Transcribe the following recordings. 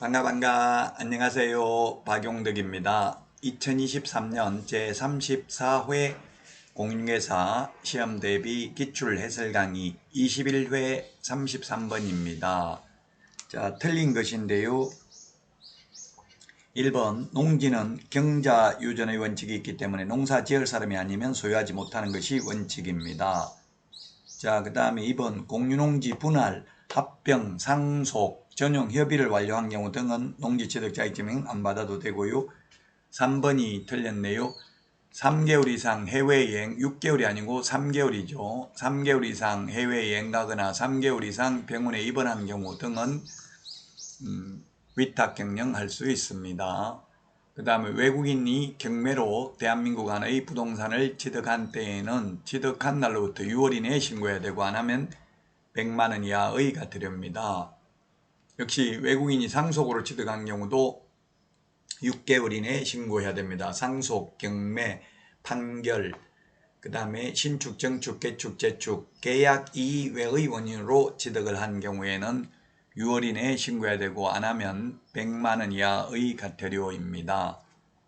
반가 반가 안녕하세요 박용덕입니다. 2023년 제34회 공인중개사 시험 대비 기출 해설 강의 21회 33번입니다. 자 틀린 것인데요. 1번 농지는 경자 유전의 원칙이 있기 때문에 농사 지을 사람이 아니면 소유하지 못하는 것이 원칙입니다. 자, 그 다음에 2번 공유농지 분할, 합병, 상속, 전용 협의를 완료한 경우 등은 농지취득 자격증명 안 받아도 되고요. 3번이 틀렸네요. 3개월 이상 해외여행, 6개월이 아니고 3개월이죠. 3개월 이상 해외여행 가거나 3개월 이상 병원에 입원한 경우 등은 음, 위탁 경영할 수 있습니다. 그 다음에 외국인이 경매로 대한민국 안의 부동산을 취득한 때에는 취득한 날로부터 6월 이내에 신고해야 되고 안 하면 100만 원 이하의가 드립니다. 역시 외국인이 상속으로 취득한 경우도 6개월 이내에 신고해야 됩니다. 상속, 경매, 판결, 그 다음에 신축, 정축, 개축, 재축, 계약 이외의 원인으로 취득을 한 경우에는 6월 이내에 신고해야 되고 안 하면 100만 원 이하의 과태료입니다.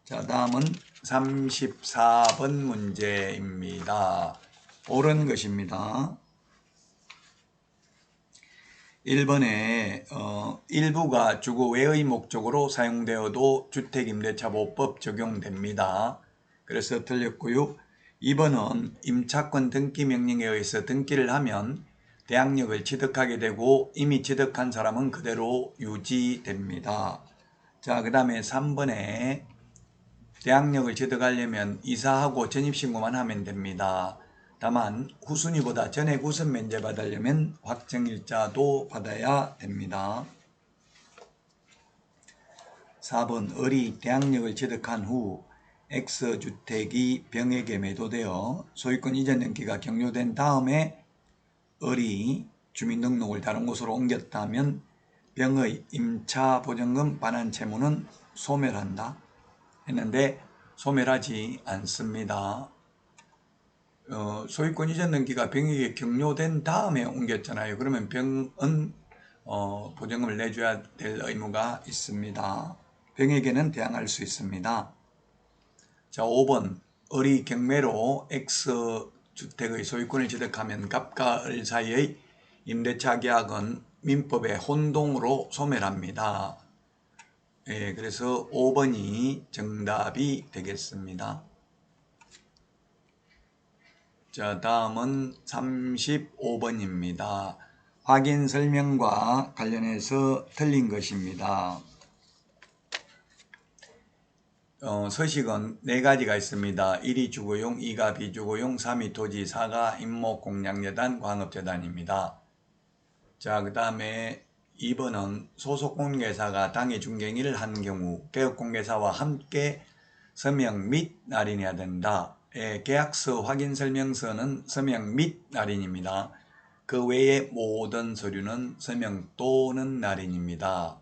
자, 다음은 34번 문제입니다. 옳은 것입니다. 1번에 어, 일부가 주거 외의 목적으로 사용되어도 주택임대차보호법 적용됩니다. 그래서 틀렸고요. 2번은 임차권 등기 명령에 의해서 등기를 하면 대항력을 취득하게 되고 이미 취득한 사람은 그대로 유지됩니다. 자, 그 다음에 3번에 대항력을 취득하려면 이사하고 전입신고만 하면 됩니다. 다만 후순위보다 전액 우선 면제 받으려면 확정일자도 받아야 됩니다. 4번 을이 대항력을 취득한 후 X주택이 병에게 매도되어 소유권 이전 연기가 격려된 다음에 을이 주민등록을 다른 곳으로 옮겼다면 병의 임차보증금 반환 채무는 소멸한다 했는데 소멸하지 않습니다. 어, 소유권 이전 등기가 병에게 격려된 다음에 옮겼잖아요. 그러면 병은 어, 보증금을 내줘야 될 의무가 있습니다. 병에게는 대항할 수 있습니다. 자, 5번 을이 경매로 X주택의 소유권을 취득하면 갑과 을 사이의 임대차 계약은 민법의 혼동으로 소멸합니다. 예, 그래서 5번이 정답이 되겠습니다. 자, 다음은 35번입니다. 확인 설명과 관련해서 틀린 것입니다. 어, 서식은 네 가지가 있습니다. 1이 주거용, 2가 비주거용, 3이 토지, 4가 임목공양재단, 광업재단입니다. 자, 그 다음에 2번은 소속공개사가 당해 중개인을 한 경우 개업공개사와 함께 서명 및 날인해야 된다. 예, 계약서 확인 설명서는 서명 및 날인입니다. 그 외의 모든 서류는 서명 또는 날인입니다.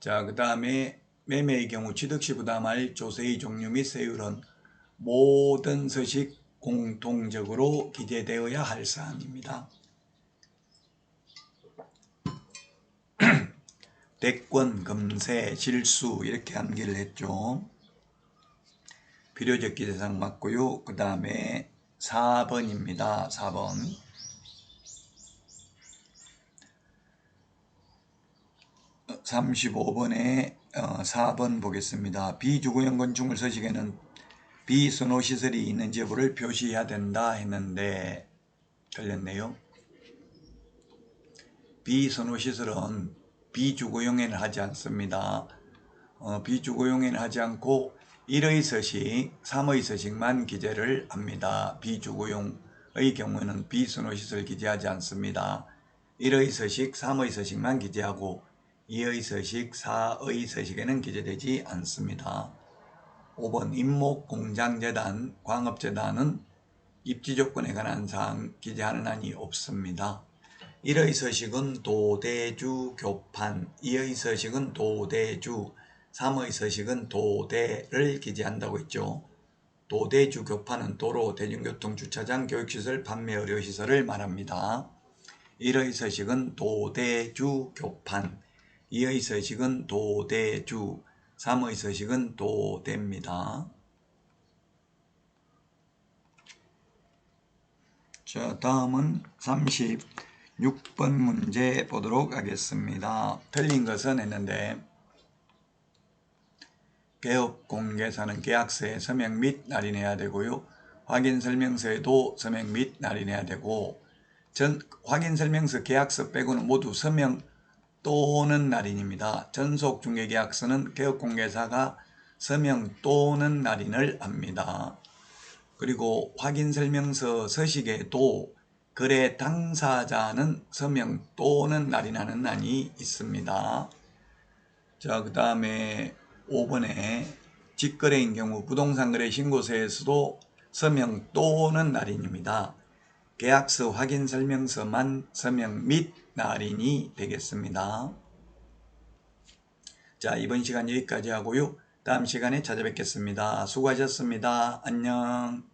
자, 그 다음에 매매의 경우 취득시 부담할 조세의 종류 및 세율은 모든 서식 공통적으로 기재되어야 할 사항입니다. 대권, 금세, 실수 이렇게 암기를 했죠. 필요적 기재상 맞고요. 그 다음에 4번입니다. 4번. (35번에) 어, 4번 보겠습니다. 비주거용 건축물 서식에는 비선호 시설이 있는지 여부를 표시해야 된다 했는데 틀렸네요. 비선호 시설은 비주거용에는 하지 않습니다. 어, 비주거용에는 하지 않고 1의 서식, 3의 서식만 기재를 합니다. 비주거용의 경우에는 비선호 시설 기재하지 않습니다. 1의 서식, 3의 서식만 기재하고 2의 서식, 4의 서식에는 기재되지 않습니다. 5번 임목 공장재단, 광업재단은 입지 조건에 관한 사항 기재하는 한이 없습니다. 1의 서식은 도대주 교판, 2의 서식은 도대주, 3의 서식은 도대를 기재한다고 했죠. 도대주 교판은 도로, 대중교통, 주차장, 교육시설, 판매 의료시설을 말합니다. 1의 서식은 도대주 교판, 2의 서식은 도대주, 3의 서식은 도대입니다. 자, 다음은 36번 문제 보도록 하겠습니다. 틀린 것은 했는데 개업 공개사는 계약서에 서명 및 날인해야 되고요. 확인 설명서에도 서명 및 날인해야 되고 전 확인 설명서 계약서 빼고는 모두 서명 또는 날인입니다. 전속 중개 계약서는 개업 공개사가 서명 또는 날인을 합니다. 그리고 확인 설명서 서식에도 거래 당사자는 서명 또는 날인하는 난이 있습니다. 자, 그 다음에 5번에 직거래인 경우 부동산 거래 신고서에서도 서명 또는 날인입니다. 계약서 확인 설명서만 서명 및 날인이 되겠습니다. 자, 이번 시간 여기까지 하고요. 다음 시간에 찾아뵙겠습니다. 수고하셨습니다. 안녕.